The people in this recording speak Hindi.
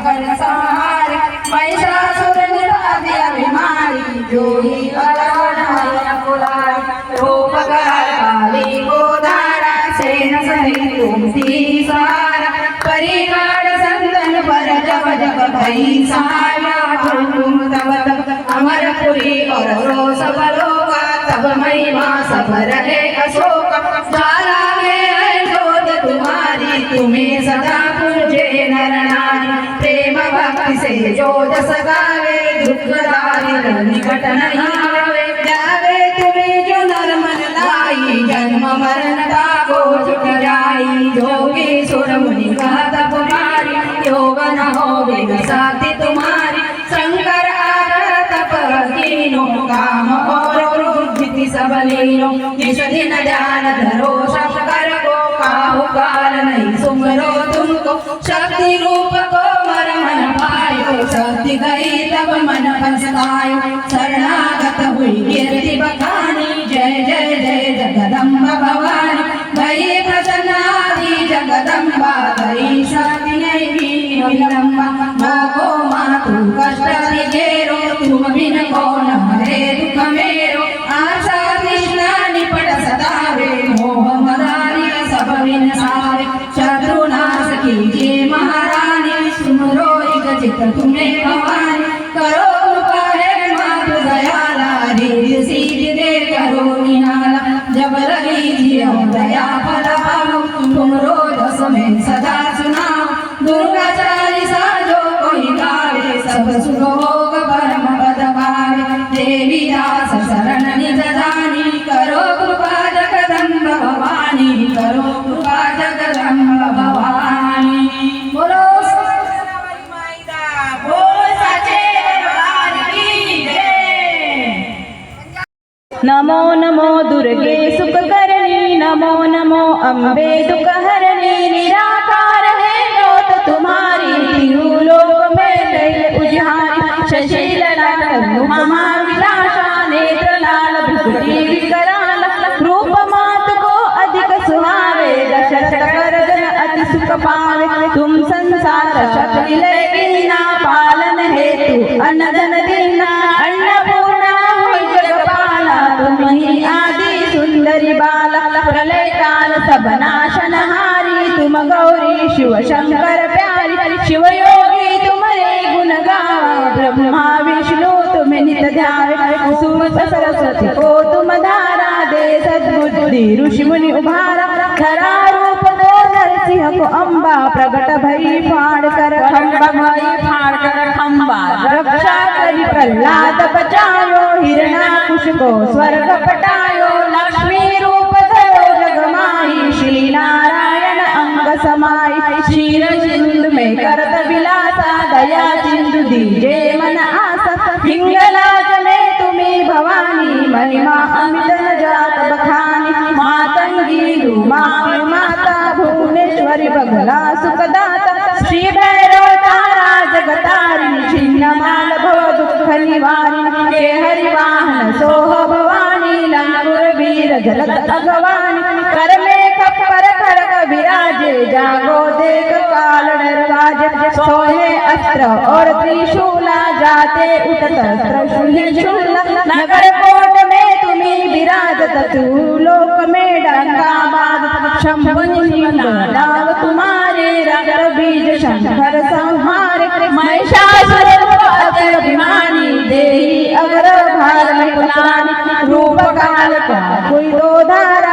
शंकर संहारी। महिषासुर निरादि अभिमानी जो ही बलवनाय कुलाय रूप काली गोदारा सेन सहित तुमसी सारा। परिवार संतन पर जब जब भई सहाया तुम तब तब अमरपुरी और रोष बलोगा तब महिमा सब रहे अशोक। ज्वाला में है जोत तुम्हारी, तुम्हें सदा पूजे नर प्रेम भक्ति से जो जस गावे दुख दारिद्र निकट नहीं आवे जावे तुम्हें जो नर मन लाई जन्म मरण ताको चुक जाई जोगी सुर मुनि कहत पुमारी योग न हो बिन साथी तुम्हारी शंकर आर तप कीनो काम और बुद्धि सब लीनो निज दिन ध्यान धरो शंकर को काहु काल नहीं सुमरो शक्ति रूप को मर मन पायो। शक्ति गई तब मन पछतायो शरणागत हुई कीर्ति बखानी। जय जय जय जगदम्ब भवानी। गई प्रसन्नादि जगदम्बा। गई शक्ति नहीं विलम्बा मोको मातु कष्ट घेरो तुम बिन कौन हरे दुख मेरो। आशा कृष्णा निपट सतावे। मोह मदारी सब तुम्हें दयाला जब रही दया फला तुम रोज में सदा सुनाओ। दुर्गा चालीसा जो कोई गावे, सब सुख नमो नमो दुर्गे सुखकरणी, नमो नमो अम्बे दुखहरणी, निराकार है जोत तुम्हारी तीनों लोक में दैल उजिहारी शशिलला महाविलासा नेत्र लाल विकराल रूप मात को अधिक सुहावे दशरथ कर अति सुख पावे, तुम संसार शक्ति लेना पालन हेतु, अनदन काल सब नाशनहारी तुम गौरी शिव शंकर प्यारी शिव योगी तुम तुम्हारे गुण गावा ब्रह्मा विष्णु तुम नित ध्यावे सरस्वती को तुम धारा दे सद्बुद्धि ऋषि मुनि उभारा। धरा रूप दो नरसिंह को अम्बा प्रगट भई फाड़ कर खम्बा भई फाड़ कर खम्बा रक्षा करी प्रहलाद बचायो हिरणाकुश को स्वर्ग पटायो दीजे मन आसा हिंगलाज में तुम्ही भवानी, महिमा अमित जात बखानी। मातंगी रूमा माता भुवनेश्वरी बगला सुखदाता। श्री भैरव तारा जगतारिणी छिन्न माल भव दुःख निवारिणी। हे हरि वाहन सोह भवानी, लांगुर वीर जलत अगवानी। कर में विराजे जागो, देख काल नरवाज सोहे अस्त्र और त्रिशूला जाते उठत त्रिशूल, नगर कोट में तुम्हें विराज तू लोक में डंगा बाद तुम्हारे रक्त बीज, शंकर संहार, महिषासुर अभिमानी, देही अगर भार रूप काल का कोई दो धारा